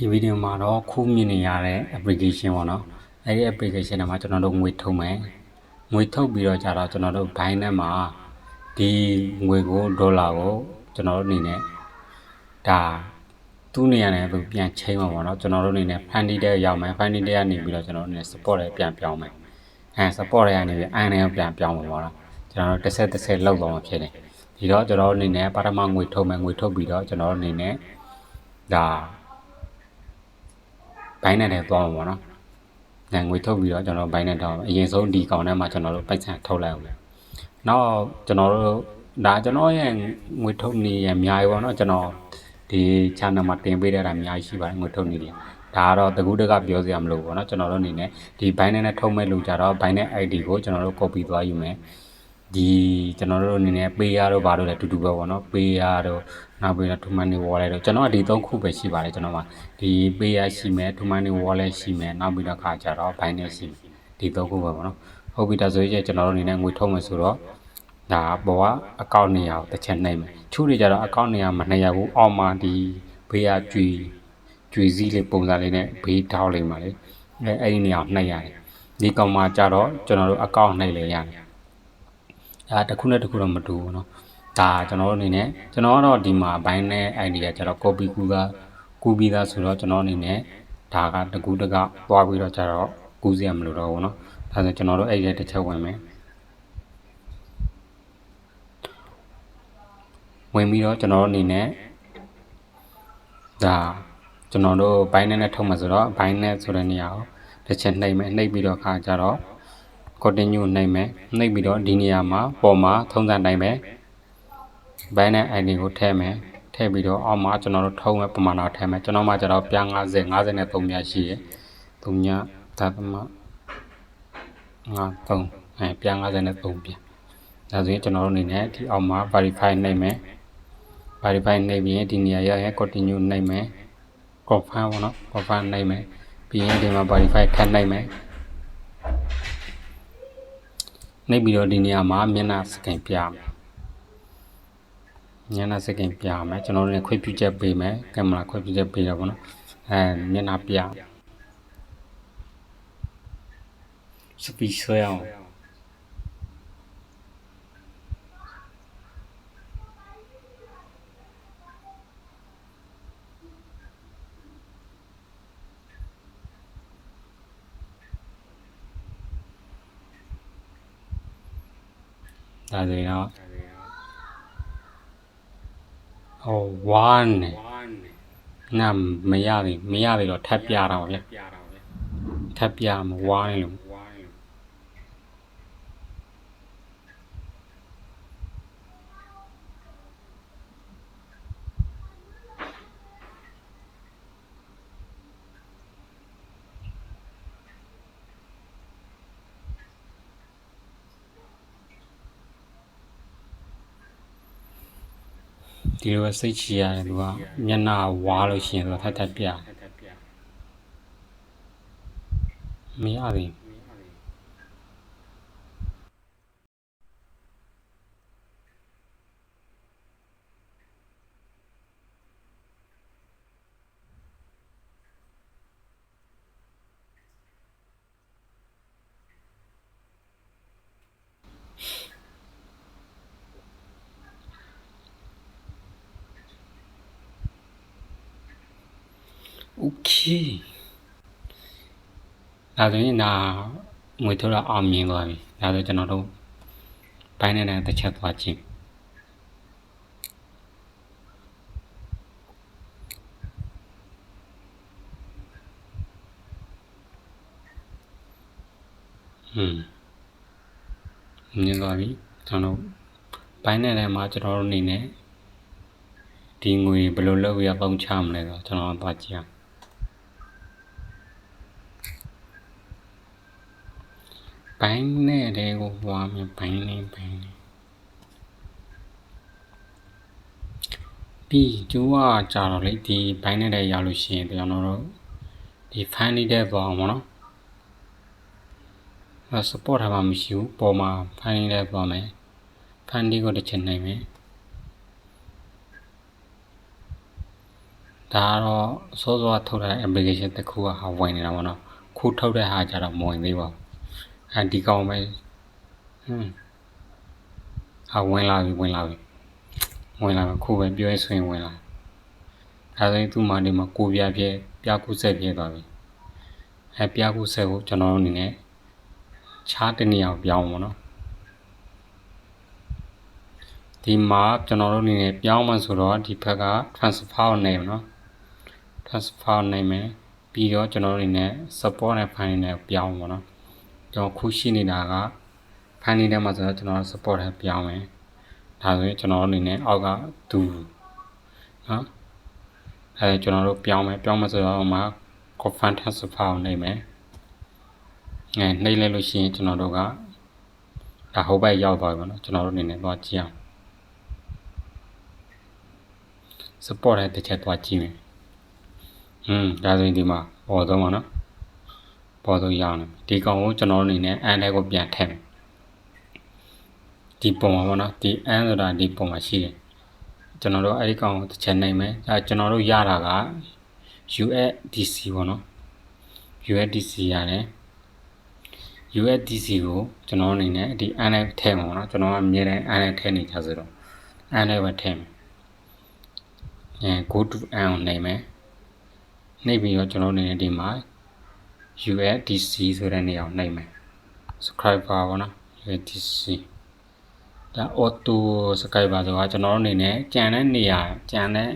ဒီဗီဒီယိုမှာတော့ခုမြင်နေရတဲ့ application ပေါ့နော်အဲ့ဒီ application ထဲမှာကျွန်တော်တို့ငွေထုတ်မယ်ငွေထုတ်ပြီးတော့ကြတော့ကျွန်တော်တို့ဘိုင်းထဲမှာဒီငွေကိုဒေါ်လာကိုကျွန်တော်တို့အနေနဲ့ဒါသူ့နေရာနဲ့သူပြန်ချိန်မှာပေါ့နော်ကျွန်တော်တို့အနေနဲ့ fundy တဲ့ရောက်မယ် fundy တဲ့ကနေပြီးတော့ကျွန်တော်တို့အနေနဲ့ support တွေပြန်ပြောင်းမယ်အဲ support တွေကနေပြီးအန်နဲ့ပြန်ပြောင်းမှာပေါ့နော်ကျွန်တော်တို့တစ်ဆက်တစ်ဆက်လောက်တော့မှာဖြစ်တယ်ဒီတော့ကျွန်တော်တို့အနေနဲ့ပထမငွေထုတ်မယ်ငွေထုတ်ပြီးတော့ကျွန်တော်တို့အနေနဲ့ဒါ ဘိုင်းနဲ့တည်းသွားမှာပေါ့နော်။ဒါငွေထုတ်ပြီးတော့ကျွန်တော်ဘိုင်းနဲ့တောင်းအရင်ဆုံးဒီကောင်ထဲမှာကျွန်တော်တို့ပိုက်ဆံထုတ်လိုက်အောင်။နောက်ကျွန်တော်တို့ဒါကျွန်တော်ရဲ့ငွေထုတ်နေရအများကြီးပေါ့နော်ကျွန်တော်ဒီ channel မှာတင်ပေးတဲ့တာအများကြီးရှိပါတယ်ငွေထုတ်နေတယ်။ဒါကတော့တကူးတကပြောစရာမလိုဘူးပေါ့နော်ကျွန်တော်တို့အနေနဲ့ဒီဘိုင်းနဲ့ထုတ်မဲ့လူကြတော့ဘိုင်းနဲ့ ID ကိုကျွန်တော်တို့ copy သွားယူမယ်။ ဒီကျွန်တော်တို့အနေနဲ့ပေးရတော့ဘာလို့လဲတူတူပဲပေါ့နော်ပေးရတော့နောက်ပြီးတော့ Tumani wallet တော့ကျွန်တော်ကဒီသုံးခုပဲရှိပါတယ်ကျွန်တော်ကဒီ pay ရရှိမယ် Tumani wallet ရှိမယ်နောက်ပြီးတော့ခါကြတော့ Binance ရှိမယ်ဒီသုံးခုပဲပေါ့နော်ဟုတ်ပြီဒါဆိုရင်ကျွန်တော်တို့အနေနဲ့ငွေထုတ်မယ်ဆိုတော့ဒါပေါ်ကအကောင့်နေရာကိုတစ်ချက်နှိပ်မယ်ချို့တွေကြတော့အကောင့်နေရာမနှိပ်ရဘူးအောက်မှာဒီဘေးကကြွေကြွေစည်းလေးပုံစံလေးနဲ့ဘေးထောက်လိုက်ပါလေအဲအဲ့ဒီနေရာကိုနှိပ်ရတယ်ဒီကောင်မှာကြတော့ကျွန်တော်တို့အကောင့်နှိပ်လေရတယ် ဒါတစ်ခုနဲ့တစ်ခုတော့မတူဘူးเนาะဒါကျွန်တော်တို့အနေနဲ့ကျွန်တော်ကတော့ဒီမှာဘိုင်းနဲ့ idea ကျတော့ copy ကူကကူပြီးသားဆိုတော့ကျွန်တော်အနေနဲ့ဒါကတကူတကသွားပြီးတော့ကျတော့ကူးစရာမလိုတော့ဘူးเนาะဒါဆိုကျွန်တော်တို့အဲ့ဒီတစ်ချက်ဝင်မယ်ဝင်ပြီးတော့ကျွန်တော်တို့အနေနဲ့ဒါကျွန်တော်တို့ဘိုင်းနဲ့ထုတ်မှာဆိုတော့ဘိုင်းနဲ့ဆိုတဲ့နေရာကိုတစ်ချက်နှိပ်မယ်နှိပ်ပြီးတော့ခါကျတော့ continue နှိပ်မယ်နှိပ်ပြီးတော့ဒီနေရာမှာပေါ်မှာထုံးစံတိုင်းပဲဘိုင်းနဲ့ ID ကိုထည့်မယ်ထည့်ပြီးတော့အောက်မှာကျွန်တော်တို့ထုံးမဲ့ပမာဏထည့်မယ်ကျွန်တော်မှကျတော့ပြား50 50နဲ့3ပြားရှိရယ်3ညဒါသမငါ3အဲပြား50နဲ့3ပြားဒါဆိုရင်ကျွန်တော်တို့အနေနဲ့ဒီအောက်မှာ verify နှိပ်မယ် verify နှိပ်ပြီးရင်ဒီနေရာရရင် continue နှိပ်မယ် confirm ပေါ့နော် confirm နှိပ်မယ်ပြီးရင်ဒီမှာ verify ထပ်နှိပ်မယ် နှိပ်ပြီးတော့ဒီနေရာမှာမျက်နှာစကန်ပြမယ်မျက်နှာစကန်ပြမယ်ကျွန်တော်တို့လည်းခွင့်ပြုချက်ပေးမယ်ကင်မရာခွင့်ပြုချက်ပေးတော့ဗောနော်အဲမျက်နှာပြစပီဆွဲအောင် ဒါဆိုရင်တော့ဟို1နဲ့နာမရပြီမရပြီတော့ထပ်ပြတာပါဗျထပ်ပြမှာ1နဲ့လို့ ဒီလိုပဲစိတ်ချရတယ်သူကမျက်နှာဝါလို့ရှိရင်သူကထပ်ထပ်ပြမရပြီโ okay ဒါဆိုရင်ဒါငွေထုတ်တာအောင်မြင်သွားပြီဒါဆိုကျွန်တော်တို့ဘိုင်းနဲ့တစ်ချက်သွားကြည့်อืมမြင်သွားပြီကျွန်တော်ဘိုင်းနဲ့ထဲမှာကျွန်တော်တို့အနေနဲ့ဒီငွေဘယ်လိုလုပ်ရပေါင်းချမလဲဆိုတော့ကျွန်တော်သွားကြည့်အောင် ဘိုင်းနဲ့တဲကိုပွားမယ်ဘိုင်းနဲ့ဘိုင်းနဲ့ပြီးကျိုးကကြာတော့လေဒီဘိုင်းနဲ့တဲရလို့ရှိရင်ကျွန်တော်တို့ဒီ fan နေတဲ့သွားအောင်ပေါ့နော်အဲ support ထားမှမရှိဘူးပေါ်မှာ fan နေတဲ့သွားမယ် fan ဒီကိုတစ်ချက်နိုင်မယ်ဒါကတော့စောစောကထုတ်တဲ့ application တစ်ခုကဟာဝင်နေတာပေါ့နော်ခုထုတ်တဲ့ဟာကြတော့မဝင်သေးပါဘူး အဲဒီကောင်ပဲဟွန်းဟာဝင်လာပြီဝင်လာပြီဝင်လာပြီခုပဲပြောရဆိုရင်ဝင်လာဒါဆိုရင်သူ့မှာဒီမှာကိုပြပြပြကုဆက်ပြသွားပြီအဲပြကုဆက်ကိုကျွန်တော်တို့အနေနဲ့ခြားတနေရာကိုပြောင်းပါတော့ဒီမှာကျွန်တော်တို့အနေနဲ့ပြောင်းမှဆိုတော့ဒီဘက်က transfer name เนาะ transfer name မယ်ပြီးတော့ကျွန်တော်တို့အနေနဲ့ support နဲ့ file နဲ့ပြောင်းပါတော့ ကျွန်တော်ခုရှိနေတာကဖန်နေထဲမှာဆိုတော့ကျွန်တော် support ထဲပြောင်းမယ်ဒါဆိုရင်ကျွန်တော်အနေနဲ့အောက်ကသူနော်အဲကျွန်တော်တို့ပြောင်းမယ်ပြောင်းမယ်ဆိုတော့မှာ confidence support နေမယ်ငယ်နှိမ့်လဲလို့ရှိရင်ကျွန်တော်တို့ကဒါဟိုဘက်ရောက်သွားပြီပေါ့နော်ကျွန်တော်တို့အနေနဲ့သွားကြည့်အောင် support ထဲတစ်ချက်သွားကြည့်မယ်อืมဒါဆိုရင်ဒီမှာဟောတော့မှာနော် ပေါ်ဆုံးရအောင်ဒီကောင်ကိုကျွန်တော်တို့အနေနဲ့အန်ထဲကိုပြန်ထည့်မယ်။ဒီပုံပါပေါ့နော်။ဒီအန်ဆိုတာဒီပုံမှာရှိတယ်။ကျွန်တော်တို့အဲ့ဒီကောင်ကိုတစ်ချက်နိုင်မယ်။အဲကျွန်တော်တို့ရတာက USDC ပေါ့နော်။ USDC ရတယ်။ USDC ကိုကျွန်တော်အနေနဲ့ဒီအန်ထဲထည့်မှာပေါ့နော်။ကျွန်တော်ကအမြဲတမ်းအန်ထဲထည့်နေကြဆိုတော့အန်ထဲပဲထည့်မယ်။အဲ go to and ကိုနှိပ်မယ်နှိပ်ပြီးတော့ကျွန်တော်အနေနဲ့ဒီမှာ USDC ဆိုတဲ့နေရာကိုနှိပ်မယ် subscriber ပေါ့နော် USDC ဒါ auto subscriber ဆိုတာကျွန်တော်တို့အနေနဲ့ကြံတဲ့နေရာကြံတဲ့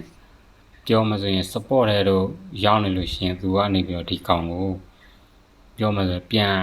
ပြောမှဆိုရင် support တဲ့တို့ရောက်နေလို့ရှိရင်သူကနေပြီးတော့ဒီကောင်ကိုပြောမှဆိုပြန်